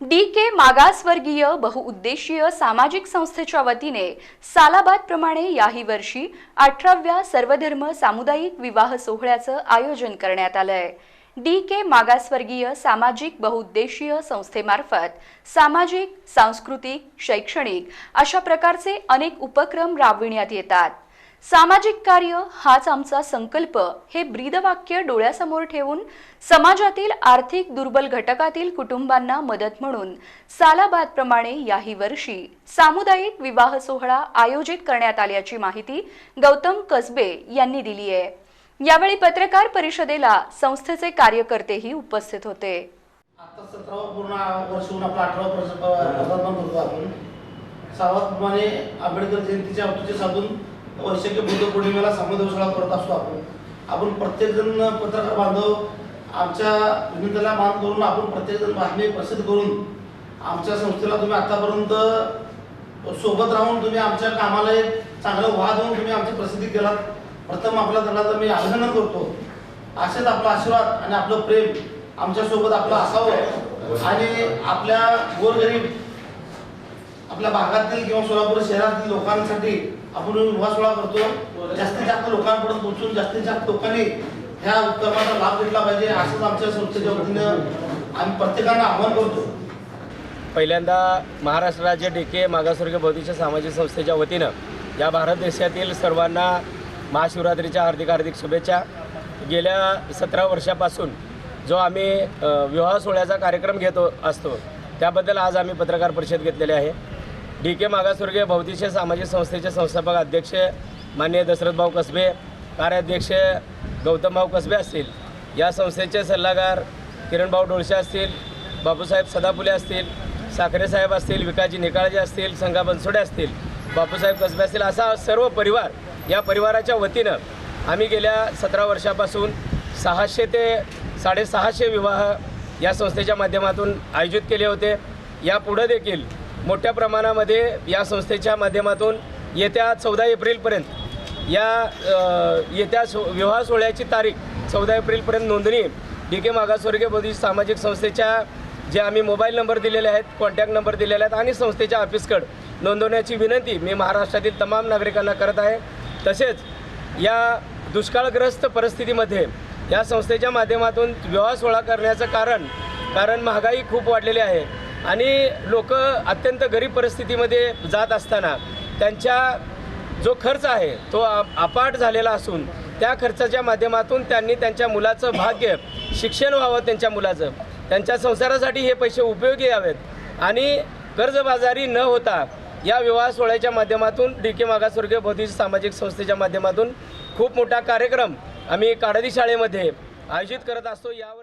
D के मागासवर्गीय बहुउद्देशीय सामाजिक संस्थेच्या वतीने सालाबाद प्रमाणे याही वर्षी अठराव्या सर्वधर्म सामुदायिक विवाह सोहळ्याचं आयोजन करण्यात आलंय. डी के मागासवर्गीय सामाजिक बहुउद्देशीय संस्थेमार्फत सामाजिक सांस्कृतिक शैक्षणिक अशा प्रकारचे अनेक उपक्रम राबविण्यात येतात. सामाजिक कार्य हाच आमचा संकल्प. हे ब्रीदवाक्य डोळ्यासमोर ठेवून समाजातील आर्थिक दुर्बल घटकातील कुटुंबांना मदत म्हणून सालाबादप्रमाणे याही वर्षी सामुदायिक विवाह सोहळा आयोजित करण्यात आल्याची माहिती गौतम कसबे यांनी दिली आहे. यावेळी पत्रकार परिषदेला संस्थेचे कार्यकर्तेही उपस्थित होते. आता आंबेडकर जयंतीच्या साधून वैशाखी बुद्ध पौर्णिमेला सामुदायिक करत असतो आपण. आपण प्रत्येकजण पत्रकार बांधव आमच्या विनंतीला मान करून आपण प्रत्येकजण बातमी प्रसिद्ध करून आमच्या संस्थेला तुम्ही आतापर्यंत सोबत राहून तुम्ही आमच्या कामाला एक चांगलं वाद होऊन तुम्ही आमची प्रसिद्धी केलात. प्रथम आपला त्याला मी अभिनंदन करतो. असेच आपला आशीर्वाद आणि आपलं प्रेम आमच्यासोबत आपलं असावं आणि आपल्या गोरगरीब आपल्या भागातील किंवा सोलापूर शहरातील लोकांसाठी आपण विवाह सोहळा करतो. जास्तीत जास्त लोकांपर्यंत पोहोचून जास्तीत जास्त लोकांनी ह्या उपक्रमाचा लाभ घेतला पाहिजे असंच आमच्या संस्थेच्या वतीनं आम्ही प्रत्येकांना आव्हान करतो. पहिल्यांदा महाराष्ट्र राज्य डेके मागासवर्गीय बौद्धिक सामाजिक संस्थेच्या वतीनं या भारत देशातील सर्वांना महाशिवरात्रीच्या हार्दिक हार्दिक शुभेच्छा. गेल्या सतरा वर्षापासून जो आम्ही विवाह सोहळ्याचा कार्यक्रम घेतो असतो त्याबद्दल आज आम्ही पत्रकार परिषद घेतलेली आहे. डी के मागासवर्गीय बौद्धिक सामाजिक संस्थेचे संस्थापक अध्यक्ष माननीय दशरथभाऊ कसबे कार्याध्यक्ष गौतमभाऊ कसबे असतील. या संस्थेचे सल्लागार किरणभाऊ डोळशे असतील बापूसाहेब सदापुले असतील साखरे साहेब असतील विकाजी निकाळजे असतील संगा बनसोडे असतील बापूसाहेब कसबे असतील असा सर्व परिवार या परिवाराच्या वतीनं आम्ही गेल्या सतरा वर्षापासून सहाशे ते साडेसहाशे विवाह या संस्थेच्या माध्यमातून आयोजित केले होते. यापुढं देखील मोठ्या प्रमाणामध्ये या संस्थेच्या माध्यमातून येत्या चौदा एप्रिलपर्यंत या येत्या सो विवाह सोहळ्याची तारीख चौदा एप्रिलपर्यंत नोंदणी डी के मागासवर्गीय बौद्धिक सामाजिक संस्थेच्या जे आम्ही मोबाईल नंबर दिलेले आहेत कॉन्टॅक्ट नंबर दिलेले आहेत आणि संस्थेच्या ऑफिसकडं नोंदवण्याची विनंती मी महाराष्ट्रातील तमाम नागरिकांना करत आहे. तसेच या दुष्काळग्रस्त परिस्थितीमध्ये या संस्थेच्या माध्यमातून विवाह सोहळा करण्याचं कारण कारण महागाई खूप वाढलेली आहे. आणि लोक अत्यंत गरीब परिस्थितीमध्ये जात असताना त्यांच्या जो खर्च आहे तो अपाट झालेला असून त्या खर्चाच्या माध्यमातून त्यांनी त्यांच्या मुलाचं भाग्य शिक्षण व्हावं त्यांच्या मुलाचं. त्यांच्या संसारासाठी हे पैसे उपयोगी यावेत. आणि कर्जबाजारी न होता या विवाह सोहळ्याच्या माध्यमातून डी के मागासवर्गीय बौद्धिक सामाजिक संस्थेच्या माध्यमातून खूप मोठा कार्यक्रम आम्ही काडदी शाळेमध्ये आयोजित करत असतो. यावर